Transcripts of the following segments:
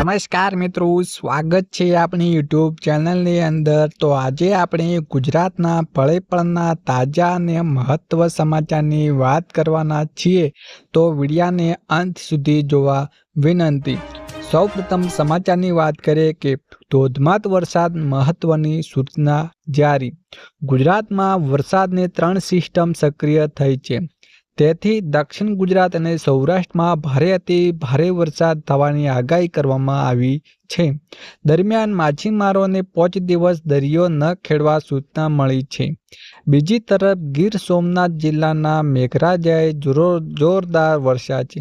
નમસ્કાર મિત્રો, સ્વાગત છે આપણી યુટ્યુબ ચેનલની અંદર. તો આજે આપણે ગુજરાતના પળે પળના તાજા અને મહત્વ સમાચારની વાત કરવાના છીએ. તો વિડિયાને અંત સુધી જોવા વિનંતી. સૌપ્રથમ સમાચારની વાત કરીએ કે ધોધમાર વરસાદ મહત્વની સૂચના જારી. ગુજરાતમાં વરસાદની ત્રણ સિસ્ટમ સક્રિય થઈ છે. તેથી દક્ષિણ ગુજરાત અને સૌરાષ્ટ્રમાં ભારે અતિ ભારે વરસાદ થવાની આગાહી કરવામાં આવી છે. દરમિયાન માછીમારોને પાંચ દિવસ દરિયો ન ખેડવા સૂચના મળી છે. બીજી તરફ ગીર સોમનાથ જિલ્લાના મેઘરાજાએ જોરદાર વરસ્યા છે.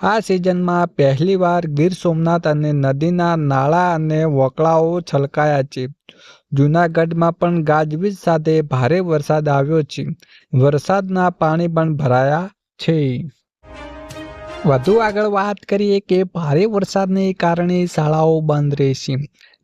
આ સિઝનમાં પહેલીવાર ગીર સોમનાથ અને નદીના નાળા અને વકળાઓ છલકાયા છે. જૂનાગઢમાં પણ ગાજવીજ સાથે ભારે વરસાદ આવ્યો છે. વરસાદના પાણી પણ ભરાયા છે. વધુ આગળ વાત કરીએ કે ભારે વરસાદને કારણે શાળાઓ બંધ રહેશે.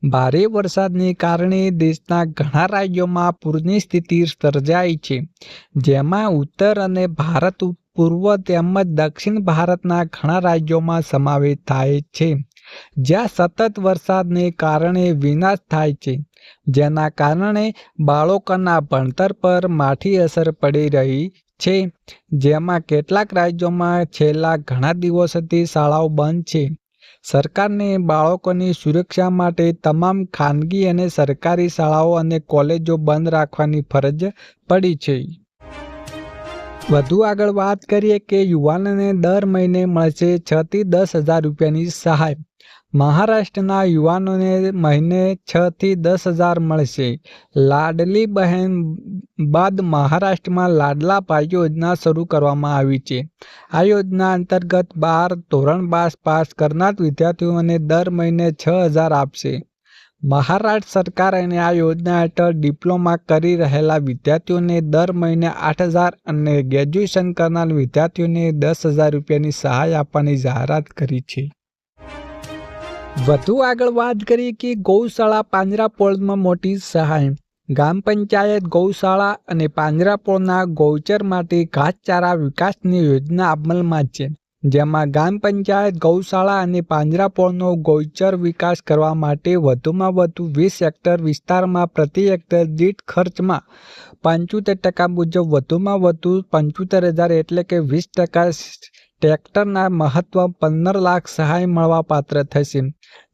ભારે વરસાદને કારણે દેશના ઘણા રાજ્યોમાં પૂરની સ્થિતિ સર્જાઈ છે. જેમાં ઉત્તર અને ભારત પૂર્વ તેમજ દક્ષિણ ભારતના ઘણા રાજ્યોમાં સમાવેશ થાય છે. જ્યાં સતત વરસાદને કારણે વિનાશ થાય છે. જેના કારણે બાળકોના ભણતર પર માઠી અસર પડી રહી છે. જેમાં કેટલાક રાજ્યોમાં છેલ્લા ઘણા દિવસોથી શાળાઓ બંધ છે. સરકારને બાળકોની સુરક્ષા માટે તમામ ખાનગી અને સરકારી શાળાઓ અને કોલેજો બંધ રાખવાની ફરજ પડી છે. વધુ આગળ વાત કરીએ કે યુવાનને દર મહિને મળશે છ થી દસ હજાર રૂપિયાની સહાય. મહારાષ્ટ્રના યુવાનોને મહિને છ થી દસ હજાર મળશે. લાડલી બહેન બાદ મહારાષ્ટ્રમાં લાડલા ભાઈ યોજના શરૂ કરવામાં આવી છે. આ યોજના અંતર્ગત બાર ધોરણ બાર પાસ કરનાર વિદ્યાર્થીઓને દર મહિને છ હજાર આપશે. મહારાષ્ટ્ર સરકાર અને આ યોજના હેઠળ ડિપ્લોમા કરી રહેલા વિદ્યાર્થીઓને દર મહિને આઠ હજાર અને ગ્રેજ્યુએશન કરનાર વિદ્યાર્થીઓને દસ હજાર રૂપિયાની સહાય આપવાની જાહેરાત કરી છે. વધુ આગળ વાત કરીએ કે ગૌશાળા પાંજરાપોળમાં મોટી સહાય. ગ્રામ પંચાયત, ગૌશાળા અને પાંજરાપોળના ગૌચર માટે ઘાસચારા વિકાસની યોજના અમલમાં છે, જેમાં ગ્રામ પંચાયત, ગૌશાળા અને પાંજરાપોળનો ગૌચર વિકાસ કરવા માટે વધુમાં વધુ વીસ હેક્ટર વિસ્તારમાં પ્રતિ હેક્ટર દીઠ ખર્ચમાં પંચોતેર ટકા મુજબ વધુમાં વધુ પંચોતેર હજાર એટલે કે વીસ ટકા ટ્રેક્ટરના મહત્વ પંદર લાખ સહાય મળવા પાત્ર થશે.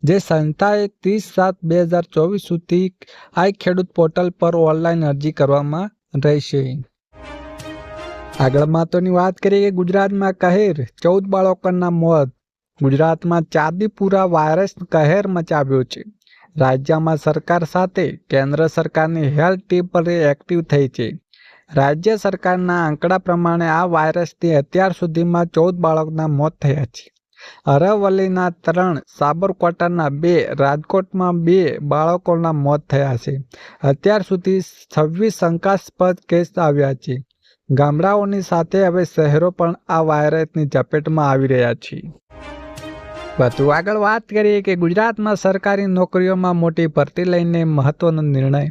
જે સંસ્થાએ ત્રીસ સાત બે હજાર ચોવીસ સુધી આઈ ખેડૂત પોર્ટલ પર ઓનલાઈન અરજી કરવામાં રહેશે. આગળ મહત્વની વાત કરીએ કે ગુજરાતમાં કહેર, ચૌદ બાળકોના મોત. ગુજરાતમાં ચાંદીપુરા વાયરસ કહેર મચાવ્યો છે. રાજ્યમાં સરકાર સાથે, કેન્દ્ર સરકારની હેલ્થ ટીમ પર એક્ટિવ થઈ છે. રાજ્ય સરકારના આંકડા પ્રમાણે આ વાયરસથી અત્યાર સુધીમાં ચૌદ બાળકના મોત થયા છે. અરવલ્લીના ત્રણ, સાબરકાંઠાના બે, રાજકોટમાં બે બાળકોના મોત થયા છે. અત્યાર સુધી છવ્વીસ શંકાસ્પદ કેસ આવ્યા છે. ગામડાઓની સાથે હવે શહેરો પણ આ વાયરસની ઝપેટમાં આવી રહ્યા છે. વધુ આગળ વાત કરીએ કે ગુજરાતમાં સરકારી નોકરીઓમાં મોટી ભરતી લઈને મહત્વનો નિર્ણય.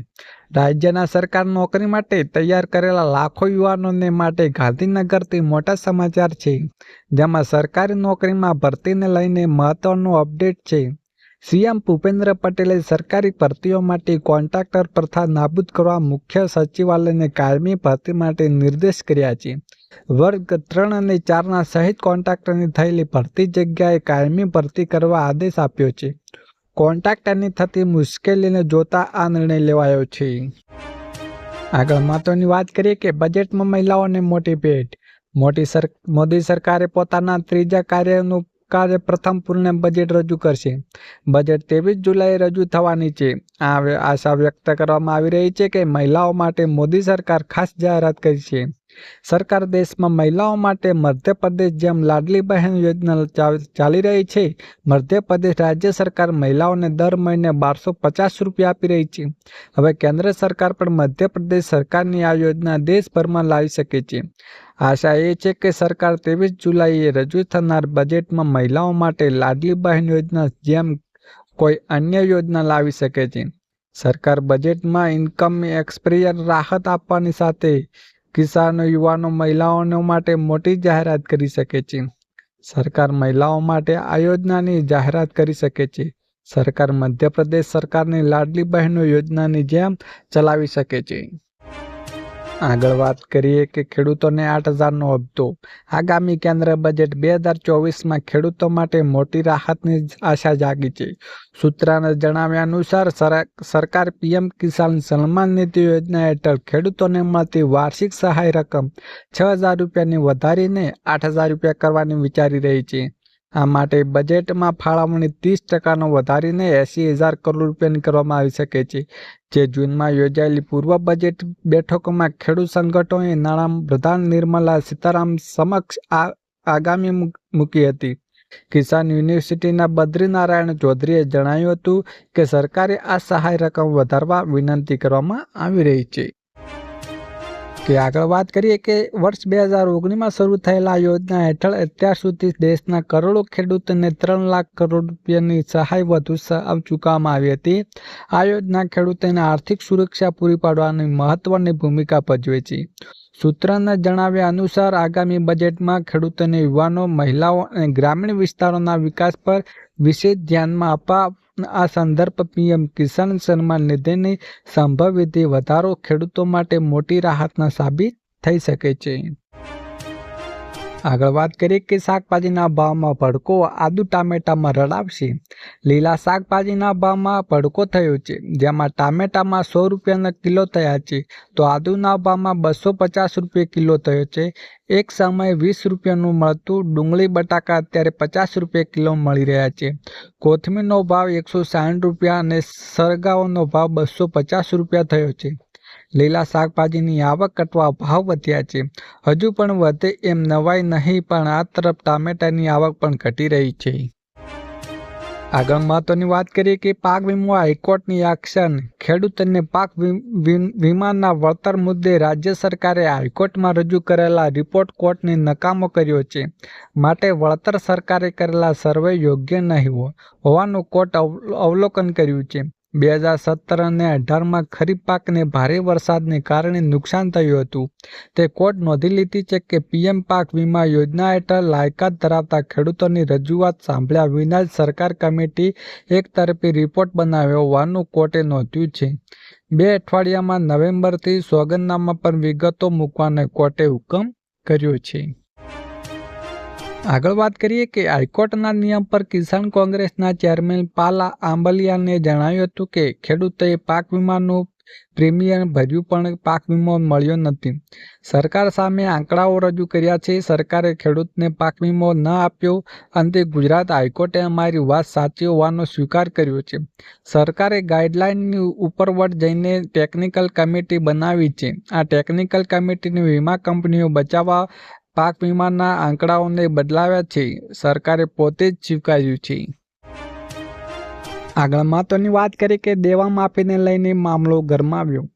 રાજ્યના સરકાર નોકરી માટે તૈયાર કરેલા લાખો યુવાનોને માટે ગાંધીનગરથી મોટા સમાચાર છે, જેમાં સરકારી નોકરીમાં ભરતીને લઈને મહત્વનું અપડેટ છે. સીએમ ભૂપેન્દ્ર પટેલે સરકારી ભરતીઓ માટે કોન્ટ્રાક્ટર પ્રથા નાબૂદ કરવા મુખ્ય સચિવાલયને કાયમી ભરતી માટે નિર્દેશ કર્યા છે. વર્ગ ત્રણ અને ચારના સહિત કોન્ટ્રાક્ટરની થયેલી ભરતી જગ્યાએ કાયમી ભરતી કરવા આદેશ આપ્યો છે. કોન્ટ્રાક્ટરની થતી મુશ્કેલીને જોતા આ નિર્ણય લેવાયો છે. આગળ મહત્વની વાત કરીએ કે બજેટમાં મહિલાઓને મોટી ભેટ. મોટી સર, મોદી સરકારે પોતાના ત્રીજા કાર્યનું કાર્ય પ્રથમ પૂર્ણ બજેટ રજૂ કરશે. બજેટ ત્રેવીસ જુલાઈ રજૂ થવાની છે. આ આશા વ્યક્ત કરવામાં આવી રહી છે કે મહિલાઓ માટે મોદી સરકાર ખાસ જાહેરાત કરી છે. સરકાર દેશમાં મહિલાઓ માટે મધ્યપ્રદેશ જેમ લાડલી બહેન યોજના ચાલી રહી છે, મધ્યપ્રદેશ રાજ્ય સરકાર મહિલાઓને દર મહિને બારસો પચાસ રૂપિયા આપી રહી છે. હવે કેન્દ્ર સરકાર પણ મધ્યપ્રદેશ સરકારની આ યોજના દેશભરમાં લાવી શકે છે. આશા એ છે કે સરકાર ત્રેવીસ જુલાઈએ રજૂ થનાર બજેટમાં મહિલાઓ માટે લાડલી બહેન યોજના જેમ કોઈ અન્ય યોજના લાવી શકે છે. સરકાર બજેટમાં ઇન્કમ એક્સપિરિયર રાહત આપવાની સાથે કિસાનો યુવાનો મહિલાઓનો માટે મોટી જાહેરાત કરી શકે છે. સરકાર મહિલાઓ માટે આ યોજનાની જાહેરાત કરી શકે છે. સરકાર મધ્યપ્રદેશ સરકારની લાડલી બહેનો યોજનાની જેમ ચલાવી શકે છે. આગળ વાત કરીએ કે ખેડૂતોને આઠ હજારનો હપ્તો. આગામી કેન્દ્ર બજેટ બે હજાર ચોવીસમાં ખેડૂતો માટે મોટી રાહતની આશા જાગી છે. સૂત્રના જણાવ્યા અનુસાર સરકાર પીએમ કિસાન સન્માન નિધિ યોજના હેઠળ ખેડૂતોને મળતી વાર્ષિક સહાય રકમ છ હજાર રૂપિયાની વધારીને આઠ હજાર રૂપિયા કરવાની વિચારી રહી છે. આ માટે બજેટમાં ફાળવણી ત્રીસ ટકાનો વધારીને એંસી હજાર કરોડ રૂપિયાની કરવામાં આવી શકે છે. જે જૂનમાં યોજાયેલી પૂર્વ બજેટ બેઠકોમાં ખેડૂત સંગઠનોએ નાણાં પ્રધાન નિર્મલા સીતારામ સમક્ષ આ આગામી મૂકી હતી. કિસાન યુનિવર્સિટીના બદ્રીનારાયણ ચૌધરીએ જણાવ્યું હતું કે સરકારે આ સહાય રકમ વધારવા વિનંતી કરવામાં આવી રહી છે. કે આગળ વાત કરીએ કે વર્ષ બે હજાર ઓગણીસમાં શરૂ થયેલા યોજના હેઠળ અત્યાર સુધી દેશના કરોડો ખેડૂતોને ત્રણ લાખ કરોડ રૂપિયાની સહાય વધુ ચૂકવવામાં આવી હતી. આ યોજના ખેડૂતોને આર્થિક સુરક્ષા પૂરી પાડવાની મહત્વની ભૂમિકા ભજવે છે. સૂત્રના જણાવ્યા અનુસાર, આગામી બજેટમાં ખેડૂતોને યુવાનો, મહિલાઓ અને ગ્રામીણ વિસ્તારોના વિકાસ પર વિશેષ ધ્યાનમાં આપવા આ સંદર્ભ પીએમ કિસાન સન્માન નિધિની સંભવિત વધારો ખેડૂતો માટે મોટી રાહતના સાબિત થઈ શકે છે. આગળ વાત કરીએ કે શાકભાજીના ભાવમાં ભડકો આદુ ટામેટામાં રડાવશે. લીલા શાકભાજીના ભાવમાં ભડકો થયો છે. જેમાં ટામેટામાં સો રૂપિયાના કિલો થયા છે. તો આદુના ભાવમાં બસો પચાસ રૂપિયા કિલો થયો છે. એક સમયે વીસ રૂપિયાનું મળતું ડુંગળી બટાકા અત્યારે પચાસ રૂપિયા કિલો મળી રહ્યા છે. કોથમીરનો ભાવ એકસો સાઠ રૂપિયા અને સરગાઓનો ભાવ બસો પચાસ રૂપિયા થયો છે. લીલા શાકભાજીની આવક કટવા ભાવ વધ્યા છે. હજુ પણ વધે એમ નવાઈ નહીં, પણ આ તરફ ટામેટાની આવક પણ ઘટી રહી છે. આગળ મહત્વની વાત કરીએ કે પાક વીમો હાઈકોર્ટની એક્શન. ખેડૂતોને પાક વીમાના વળતર મુદ્દે રાજ્ય સરકારે હાઈકોર્ટમાં રજૂ કરેલા રિપોર્ટ કોર્ટને નકામો કર્યો છે. માટે વળતર સરકારે કરેલા સર્વે યોગ્ય નહીં હોવાનું કોર્ટ અવલોકન કર્યું છે. બે હજાર સત્તર અને અઢારમાં ખરીફ પાકને ભારે વરસાદને કારણે નુકસાન થયું હતું. તે કોર્ટ નોંધી લીધી છે કે પીએમ પાક વીમા યોજના હેઠળ લાયકાત ધરાવતા ખેડૂતોની રજૂઆત સાંભળ્યા વિના જ સરકાર કમિટી એક તરફી રિપોર્ટ બનાવ્યો હોવાનું કોર્ટે નોંધ્યું છે. બે અઠવાડિયામાં નવેમ્બરથી સોગંદનામા પર વિગતો મૂકવાનો કોર્ટે હુકમ કર્યો છે. આગળ વાત કરીએ કે હાઈકોર્ટના નિયમ પર કિસાન કોંગ્રેસના ચેરમેન પાલા આંબલિયાને જણાવ્યું હતું કે ખેડૂતોએ પાક વીમાનું પ્રીમિયમ ભર્યું પણ પાક વીમો મળ્યો નથી. સરકાર સામે આંકડાઓ રજૂ કર્યા છે. સરકારે ખેડૂતને પાક વીમો ન આપ્યો. અંતે ગુજરાત હાઈકોર્ટે અમારી વાત સાચી હોવાનો સ્વીકાર કર્યો છે. સરકારે ગાઈડલાઇનની ઉપરવટ જઈને ટેકનિકલ કમિટી બનાવી છે. આ ટેકનિકલ કમિટીને વીમા કંપનીઓ બચાવવા પાક વીમાના આંકડાઓને બદલાવ્યા છે. સરકારે પોતે જ સ્વીકાર્યું છે. આગળ મહત્વની વાત કરી કે દેવા માફીને લઈને મામલો ગરમાવ્યો.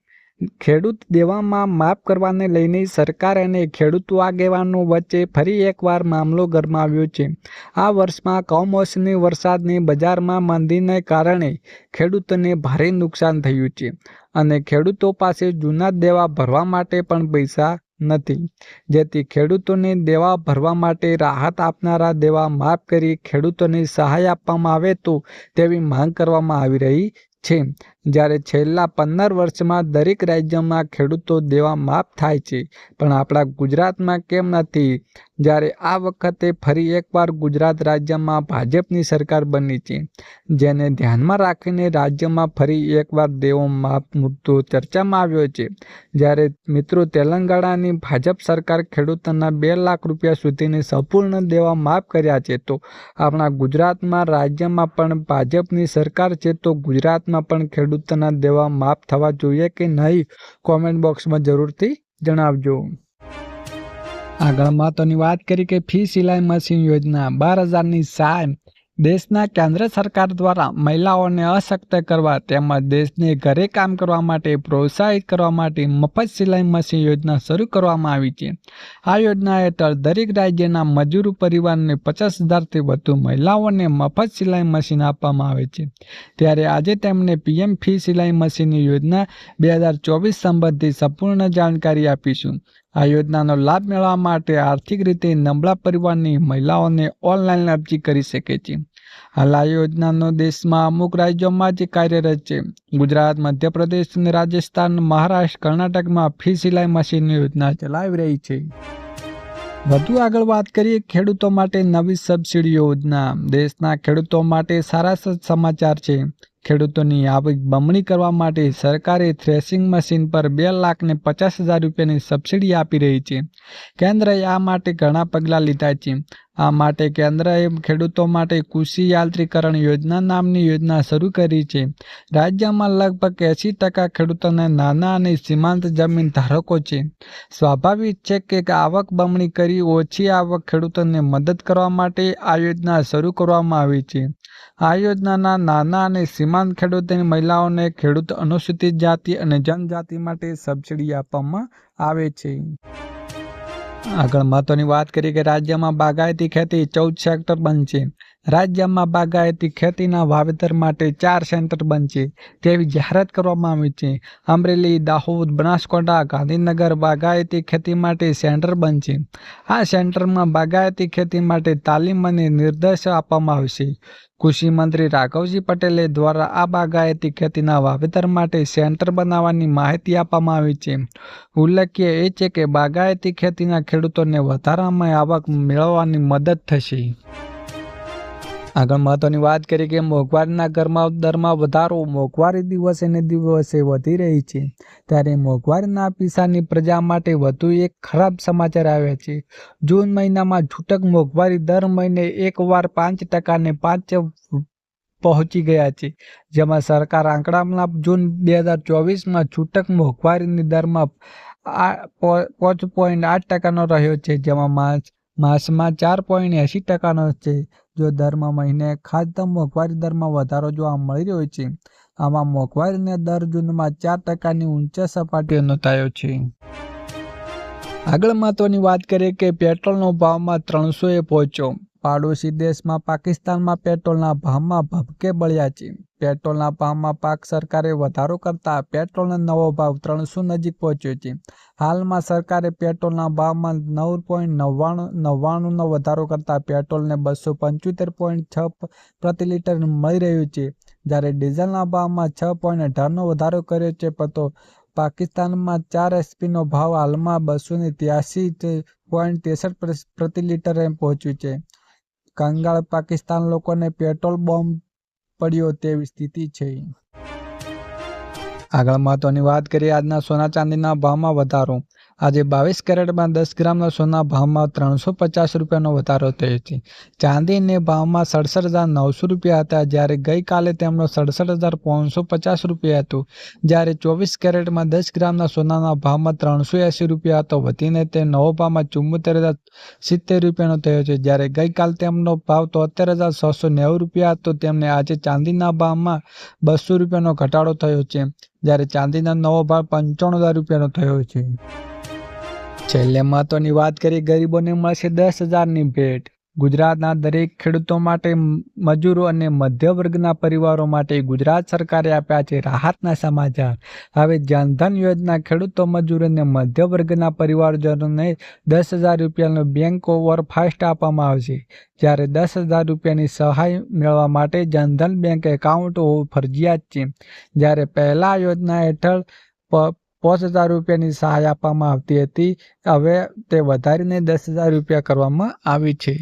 ખેડૂત દેવામાં માફ કરવાને લઈને સરકાર અને ખેડૂતો આગેવાનો વચ્ચે ફરી એકવાર મામલો ગરમાવ્યો છે. આ વર્ષમાં કમોસમી વરસાદની બજારમાં મંદીને કારણે ખેડૂતોને ભારે નુકસાન થયું છે. અને ખેડૂતો પાસે જૂના દેવા ભરવા માટે પણ પૈસા નથી. જેથી ખેડૂતોને દેવા ભરવા માટે રાહત આપનારા દેવા માફ કરી ખેડૂતોને સહાય આપવામાં આવે તો તેવી માંગ કરવામાં આવી રહી છે. જ્યારે છેલ્લા પંદર વર્ષમાં દરેક રાજ્યમાં ખેડૂતો દેવા માફ થાય છે. પણ આપણા ગુજરાતમાં કેમ નથી? જ્યારે આ વખતે ફરી એકવાર ગુજરાત રાજ્યમાં ભાજપની સરકાર બની છે. જેને ધ્યાનમાં રાખીને રાજ્યમાં ફરી એકવાર દેવો માફ મુદ્દો ચર્ચામાં આવ્યો છે. જ્યારે મિત્રો તેલંગાણાની ભાજપ સરકાર ખેડૂતોના બે લાખ રૂપિયા સુધીની સંપૂર્ણ દેવા માફ કર્યા છે, તો આપણા ગુજરાતમાં રાજ્યમાં પણ ભાજપની સરકાર છે, તો ગુજરાતમાં પણ ખેડૂત ખેડૂતોના દેવા માફ થવા જોઈએ કે નહીં કોમેન્ટ બોક્સમાં જરૂરથી જણાવજો. આગળ મહત્વની વાત કરી કે ફી સિલાઈ મશીન યોજના બાર હજારની સહાય દેશના કેન્દ્ર સરકાર દ્વારા મહિલાઓને અશક્ત કરવા તેમજ દેશને ઘરે કામ કરવા માટે પ્રોત્સાહિત કરવા માટે મફત સિલાઈ મશીન યોજના શરૂ કરવામાં આવી છે. આ યોજના હેઠળ દરેક રાજ્યના મજૂર પરિવારને પચાસ હજારથી વધુ મહિલાઓને મફત સિલાઈ મશીન આપવામાં આવે છે. ત્યારે આજે તેમને પીએમ ફી સિલાઈ મશીનની યોજના બે હજાર ચોવીસ સંબંધી સંપૂર્ણ જાણકારી આપીશું. આ યોજનાનો લાભ મેળવવા માટે આર્થિક રીતે નબળા પરિવારની મહિલાઓને ઓનલાઈન અરજી કરી શકે છે. હાલ આ યોજનાનો દેશમાં અમુક રાજ્યોમાં જ કાર્યરત છે. ગુજરાત, મધ્યપ્રદેશ અને રાજસ્થાન, મહારાષ્ટ્ર, કર્ણાટકમાં ફી સિલાઈ મશીનની યોજના ચલાવી રહી છે. વધુ આગળ વાત કરીએ ખેડૂતો માટે નવી સબસિડી યોજના. દેશના ખેડૂતો માટે સારા સમાચાર છે. ખેડૂતોની આવક બમણી કરવા માટે સરકારે થ્રેસિંગ મશીન પર બે લાખને પચાસ હજાર રૂપિયાની સબસિડી આપી રહી છે. કેન્દ્રએ આ માટે ઘણા પગલાં લીધા છે. આ માટે કેન્દ્રએ ખેડૂતો માટે કૃષિ યાંત્રીકરણ યોજના નામની યોજના શરૂ કરી છે. રાજ્યમાં લગભગ એંસી ટકા ખેડૂતોને નાના અને સીમાંત જમીન ધારકો છે. સ્વાભાવિક છે કે આવક બમણી કરી ઓછી આવક ખેડૂતોને મદદ કરવા માટે આ યોજના શરૂ કરવામાં આવી છે. આ યોજનાના નાના અને સીમાંત ખેડૂતોની મહિલાઓને ખેડૂત અનુસૂચિત જાતિ અને જનજાતિ માટે સબસિડી આપવામાં આવે છે. આગળ મહત્વની વાત કરીએ કે રાજ્યમાં બાગાયતી ખેતી ચૌદ સેક્ટર બનશે. રાજ્યમાં બાગાયતી ખેતીના વાવેતર માટે ચાર સેન્ટર બનશે, તેવી જાહેરાત કરવામાં આવી છે. અમરેલી, દાહોદ, બનાસકાંઠા, ગાંધીનગર બાગાયતી ખેતી માટે સેન્ટર બનશે. આ સેન્ટરમાં બાગાયતી ખેતી માટે તાલીમ અને નિર્દેશ આપવામાં આવશે. કૃષિ મંત્રી રાઘવજી પટેલે દ્વારા આ બાગાયતી ખેતીના વાવેતર માટે સેન્ટર બનાવવાની માહિતી આપવામાં આવી છે. ઉલ્લેખીય એ છે કે બાગાયતી ખેતીના ખેડૂતોને વધારામાં આવક મેળવવાની મદદ થશે. આગળ મહત્વની વાત કરીએ કે મોંઘવારીના ઘરમાં દરમાં વધારો મોંઘવારી દિવસે ને દિવસે વધી રહી છે. ત્યારે મોંઘવારીના પીસાની પ્રજા માટે વધુ એક ખરાબ સમાચાર આવ્યા છે. જૂન મહિનામાં છૂટક મોંઘવારી દર મહિને એકવાર પાંચ ટકાને પાંચ પહોંચી ગયા છે. જેમાં સરકાર આંકડામાં જૂન બે હજાર ચોવીસમાં છૂટક મોંઘવારીની દરમાં આ પાંચ પોઈન્ટ આઠ ટકાનો રહ્યો છે. જેમાં માર્ચ માસમાં ચાર પોઈન્ટ એંશી ટકાનો છે. જો દરમાં મહિને ખાદ્ય મોંઘવારી દરમાં વધારો જોવા મળી રહ્યો છે, આમાં મોંઘવારીને દર જૂનમાં ચાર ટકાની ઊંચા સપાટીએ નોંધાયો છે. આગળ મહત્વની વાત કરીએ કે પેટ્રોલનો ભાવમાં ત્રણસોએ પહોંચ્યો. પાડોશી દેશમાં પાકિસ્તાનમાં પેટ્રોલના ભાવમાં ભભકે બળ્યા છે. પેટ્રોલના ભાવમાં પાક સરકારે વધારો કરતા પેટ્રોલનો નવો ભાવ ત્રણસો નજીક પહોંચ્યો છે. હાલમાં સરકારે પેટ્રોલના ભાવમાં નવ પોઈન્ટ નવ્વાણું, નવ્વાણુંનો વધારો કરતા પેટ્રોલને બસો પંચોતેર પોઈન્ટ છ પ્રતિ લીટર મળી રહ્યું છે. જ્યારે ડીઝલના ભાવમાં છ પોઈન્ટ અઢારનો વધારો કર્યો છે તો પાકિસ્તાનમાં ચાર એસપીનો ભાવ હાલમાં બસો ને ત્યાસી પોઈન્ટ ત્રેસઠ પ્રતિ એમ પહોંચ્યું છે. કંગાળ પાકિસ્તાન લોકોને પેટ્રોલ બોમ્બ પડ્યો તેવી સ્થિતિ છે. આગળ મહત્વની વાત કરીએ, આજના સોના ચાંદીના ભાવમાં વધારો. આજે બાવીસ કેરેટમાં દસ ગ્રામના સોના ભાવમાં ત્રણસો પચાસ રૂપિયાનો વધારો થયો છે. ચાંદીને ભાવમાં સડસઠ હજાર નવસો રૂપિયા હતા, જ્યારે ગઈકાલે તેમનો સડસઠ હજાર પાંચસો પચાસ રૂપિયા હતું. જ્યારે ચોવીસ કેરેટમાં દસ ગ્રામના સોનાના ભાવમાં ત્રણસો એંસી રૂપિયા હતો, વધીને તે નવો ભાવમાં ચુમ્મોતેર હજાર સિત્તેર રૂપિયાનો થયો છે. જ્યારે ગઈકાલ તેમનો ભાવ તોતેર હજાર છસો નેવું રૂપિયા હતો, તેમને આજે ચાંદીના ભાવમાં બસો રૂપિયાનો ઘટાડો થયો છે. જ્યારે ચાંદીના નવો ભાવ પંચાણું હજાર રૂપિયાનો થયો છે. છેલ્લે મહત્વની વાત કરીએ ગરીબોને મળશે દસ હજારની ભેટ. ગુજરાતના દરેક ખેડૂતો માટે મજૂરો અને મધ્ય વર્ગના પરિવારો માટે ગુજરાત સરકારે આપ્યા છે રાહતના સમાચાર. હવે જનધન યોજના ખેડૂતો, મજૂરો અને મધ્ય વર્ગના પરિવારજનોને દસ હજાર રૂપિયાનો બેંક ઓવર ફાસ્ટ આપવામાં આવશે. જ્યારે દસ હજાર રૂપિયાની સહાય મેળવવા માટે જનધન બેંક એકાઉન્ટ હોવું ફરજિયાત છે. જ્યારે પહેલા યોજના હેઠળ પાંચ હજાર રૂપિયાની સહાય આપવામાં આવતી હતી. હવે તે વધારીને દસ હજાર રૂપિયા કરવામાં આવી છે.